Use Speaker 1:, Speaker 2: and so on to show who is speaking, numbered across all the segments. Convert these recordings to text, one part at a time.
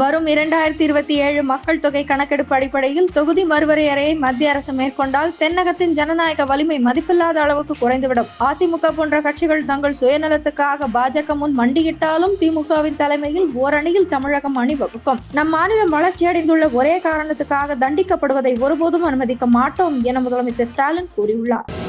Speaker 1: வரும் இரண்டாயிரத்தி இருபத்தி ஏழு மக்கள் தொகை கணக்கெடுப்பு அடிப்படையில் தொகுதி மறுவரையறையை மத்திய அரசு மேற்கொண்டால் தென்னகத்தின் ஜனநாயக வலிமை மதிப்பில்லாத அளவுக்கு குறைந்துவிடும். அதிமுக போன்ற கட்சிகள் தங்கள் சுயநலத்துக்காக பாஜக முன் மண்டியிட்டாலும் திமுகவின் தலைமையில் ஓரணியில் தமிழகம் அணிவகுக்கும். நம் மாநிலம் வளர்ச்சியடைந்துள்ள ஒரே காரணத்துக்காக தண்டிக்கப்படுவதை ஒருபோதும் அனுமதிக்க மாட்டோம் என முதலமைச்சர் ஸ்டாலின் கூறியுள்ளார்.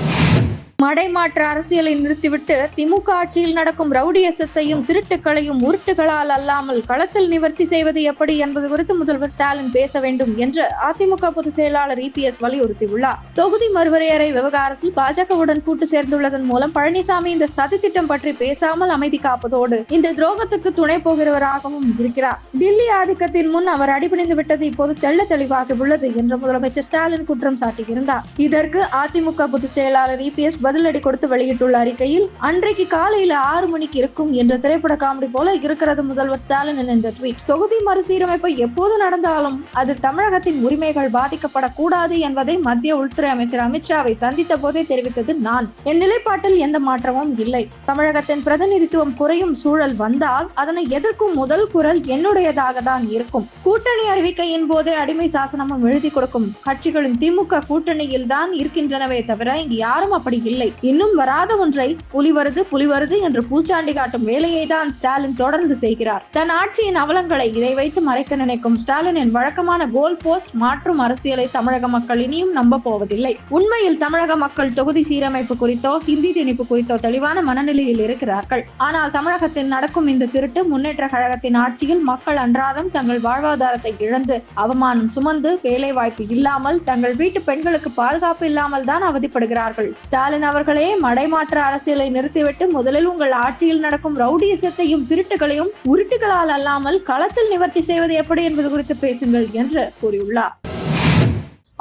Speaker 1: மடைமாற்ற அரசியலை நிறுத்திவிட்டு திமுக ஆட்சியில் நடக்கும் ரவுடியசத்தையும் திருட்டுக்களையும் உருட்டுகளால் அல்லாமல் களத்தில் நிவர்த்தி செய்வது எப்படி என்பது குறித்து முதல்வர் ஸ்டாலின் பேச வேண்டும் என்று அதிமுக பொதுச் செயலாளர் இபிஎஸ் வலியுறுத்தியுள்ளார். தொகுதி மறுவரையறை விவகாரத்தில் பாஜகவுடன் கூட்டு சேர்ந்துள்ளதன் மூலம் பழனிசாமி இந்த சதி திட்டம் பற்றி பேசாமல் அமைதி காப்பதோடு இந்த துரோகத்துக்கு துணை போகிறவராகவும் இருக்கிறார். டில்லி ஆதிக்கத்தின் முன் அவர் அடிபணிந்து விட்டது இப்போது தெள்ள தெளிவாக உள்ளது என்று முதலமைச்சர் ஸ்டாலின் குற்றம் சாட்டியிருந்தார். இதற்கு அதிமுக பொதுச் செயலாளர் இபிஎஸ் பதிலடி கொடுத்து வெளியிட்டுள்ள அறிக்கையில் அன்றைக்கு காலையில ஆறு மணிக்கு இருக்கும் என்ற திரைப்பட காமெடி போல இருக்கிறது முதல்வர் ஸ்டாலின் என்ற ட்வீட் தொகுதி மறுசீரமைப்பு எப்போது நடந்தாலும் அது தமிழகத்தின் உரிமைகள் பாதிக்கப்படக்கூடாது என்பதை மத்திய உள்துறை அமைச்சர் அமித்ஷாவை சந்தித்த போதே தெரிவித்தது நான். என் நிலைப்பாட்டில் எந்த மாற்றமும் இல்லை. தமிழகத்தின் பிரதிநிதித்துவம் குறையும் சூழல் வந்தால் அதனை எதிர்க்கும் முதல் குரல் என்னுடையதாக தான் இருக்கும். கூட்டணி அறிவிக்கையின் போதே அடிமை சாசனமும் எழுதி கொடுக்கும். கட்சிகளின் திமுக கூட்டணியில் தான் இருக்கின்றனவே தவிர இங்கு யாரும் அப்படி இல்லை. இல்லை. இன்னும் வராத ஒன்றை புலி வருது புலி வருது என்று பூச்சாண்டி காட்டும் வேலையை தான் ஸ்டாலின் தொடர்ந்து செய்கிறார். தன் ஆட்சியின் அவலங்களை இதை வைத்து மறைக்க நினைக்கும் ஸ்டாலினின் வழக்கமான கோல் போஸ்ட் மாற்றும் அரசியலை தமிழக மக்கள் இனியும் நம்ப போவதில்லை. உண்மையில் தமிழக மக்கள் தொகுதி சீரமைப்பு குறித்தோ ஹிந்தி திணிப்பு குறித்தோ தெளிவான மனநிலையில் இருக்கிறார்கள். ஆனால் தமிழகத்தில் நடக்கும் இந்த திருட்டு முன்னேற்ற கழகத்தின் ஆட்சியில் மக்கள் அன்றாடம் தங்கள் வாழ்வாதாரத்தை இழந்து அவமானம் சுமந்து வேலை வாய்ப்பு இல்லாமல் தங்கள் வீட்டு பெண்களுக்கு பாதுகாப்பு இல்லாமல் தான் அவதிப்படுகிறார்கள். ஸ்டாலின் அவர்களே மடைமாற்ற அரசியலை நிறுத்திவிட்டு முதலில் உங்கள் ஆட்சியில் நடக்கும் ரவுடியசத்தையும் திருட்டுகளையும் உருட்டுகளால் அல்லாமல் களத்தில் நிவர்த்தி செய்வது எப்படி என்பது குறித்து பேசுங்கள் என்று கூறியுள்ளார்.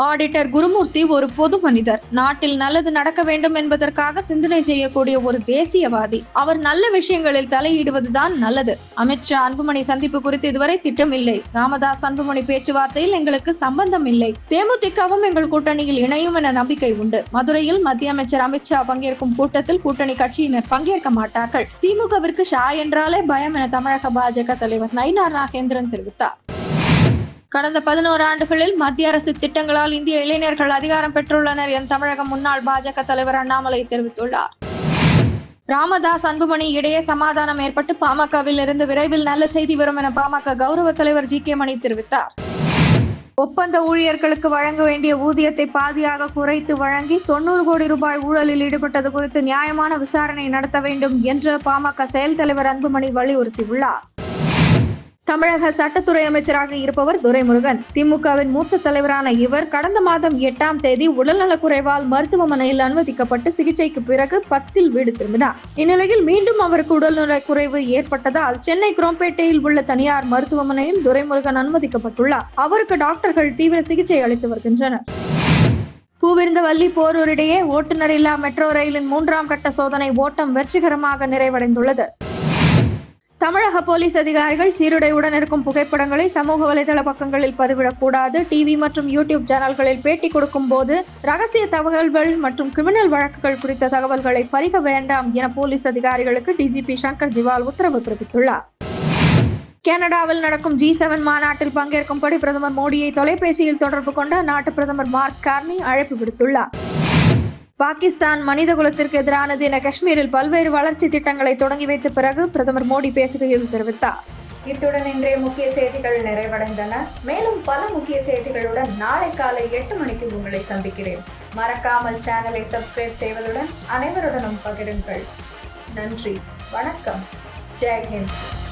Speaker 1: ஆடிட்டர் குருமூர்த்தி ஒரு பொது மனிதர். நாட்டில் நல்லது நடக்க வேண்டும் என்பதற்காக சிந்தனை செய்யக்கூடிய ஒரு தேசியவாதி. அவர் நல்ல விஷயங்களில் தலையிடுவதுதான் நல்லது. அமித்ஷா அன்புமணி சந்திப்பு குறித்து இதுவரை திட்டம் இல்லை ராமதாஸ் அன்புமணி பேச்சுவார்த்தையில் எங்களுக்கு சம்பந்தம் இல்லை. தேமுதிகவும் எங்கள் கூட்டணியில் இணையும் என நம்பிக்கை உண்டு. மதுரையில் மத்திய அமைச்சர் அமித்ஷா பங்கேற்கும் கூட்டத்தில் கூட்டணி கட்சியினர் பங்கேற்க மாட்டார்கள். திமுகவிற்கு ஷா என்றாலே பயம் என தமிழக பாஜக தலைவர் நயினார் நாகேந்திரன் தெரிவித்தார். கடந்த பதினோரு ஆண்டுகளில் மத்திய அரசு திட்டங்களால் இந்திய இளைஞர்கள் அதிகாரம் பெற்றுள்ளனர் என தமிழக முன்னாள் பாஜக தலைவர் அண்ணாமலை தெரிவித்துள்ளார். ராமதாஸ் அன்புமணி இடையே சமாதானம் ஏற்பட்டு பாமகவில் இருந்து விரைவில் நல்ல செய்தி வரும் என பாமக கௌரவ தலைவர் ஜி கே மணி தெரிவித்தார். ஒப்பந்த ஊழியர்களுக்கு வழங்க வேண்டிய ஊதியத்தை பாதியாக குறைத்து வழங்கி தொண்ணூறு கோடி ரூபாய் ஊழலில் ஈடுபட்டது குறித்து நியாயமான விசாரணை நடத்த வேண்டும் என்று பாமக செயல் தலைவர் அன்புமணி வலியுறுத்தியுள்ளார். தமிழக சட்டத்துறை அமைச்சராக இருப்பவர் துரைமுருகன். திமுகவின் மூத்த தலைவரான இவர் கடந்த மாதம் எட்டாம் தேதி உடல்நலக்குறைவால் மருத்துவமனையில் அனுமதிக்கப்பட்டு சிகிச்சைக்கு பிறகு பத்தில் வீடு திரும்பினார். இந்நிலையில் மீண்டும் அவருக்கு உடல்நலக்குறைவு ஏற்பட்டதால் சென்னை குரோம்பேட்டையில் உள்ள தனியார் மருத்துவமனையில் துரைமுருகன் அனுமதிக்கப்பட்டுள்ளார். அவருக்கு டாக்டர்கள் தீவிர சிகிச்சை அளித்து வருகின்றனர். பூவிருந்தவல்லி போரூரிடையே ஓட்டுநர் இல்லா மெட்ரோ ரயிலின் மூன்றாம் கட்ட சோதனை ஓட்டம் வெற்றிகரமாக நிறைவடைந்துள்ளது. தமிழக போலீஸ் அதிகாரிகள் சீருடையுடன் இருக்கும் புகைப்படங்களை சமூக வலைதள பக்கங்களில் பதிவிடக்கூடாது. டிவி மற்றும் யூடியூப் சேனல்களில் பேட்டி கொடுக்கும் போது ரகசிய தகவல்கள் மற்றும் கிரிமினல் வழக்குகள் குறித்த தகவல்களை பறிக்க வேண்டாம் என போலீஸ் அதிகாரிகளுக்கு டிஜிபி சங்கர் ஜிவால் உத்தரவு பிறப்பித்துள்ளார். கனடாவில் நடக்கும் ஜி செவன் மாநாட்டில் பங்கேற்கும்படி பிரதமர் மோடியை தொலைபேசியில் தொடர்பு கொண்ட அந்நாட்டு பிரதமர் மார்க் கார்னி அழைப்பு விடுத்துள்ளார். பாகிஸ்தான் மனித குலத்திற்கு எதிரானது என காஷ்மீரில் பல்வேறு வளர்ச்சி திட்டங்களை தொடங்கி வைத்த பிறகு பிரதமர் மோடி பேசுகையில் தெரிவித்தார். இத்துடன் இன்றைய முக்கிய செய்திகள் நிறைவடைந்தன. மேலும் பல முக்கிய செய்திகளுடன் நாளை காலை எட்டு மணிக்கு உங்களை சந்திக்கிறேன். மறக்காமல் சேனலை சப்ஸ்கிரைப் செய்வதுடன் அனைவருடனும் பகிருங்கள். நன்றி. வணக்கம். ஜெய் ஹிந்த்.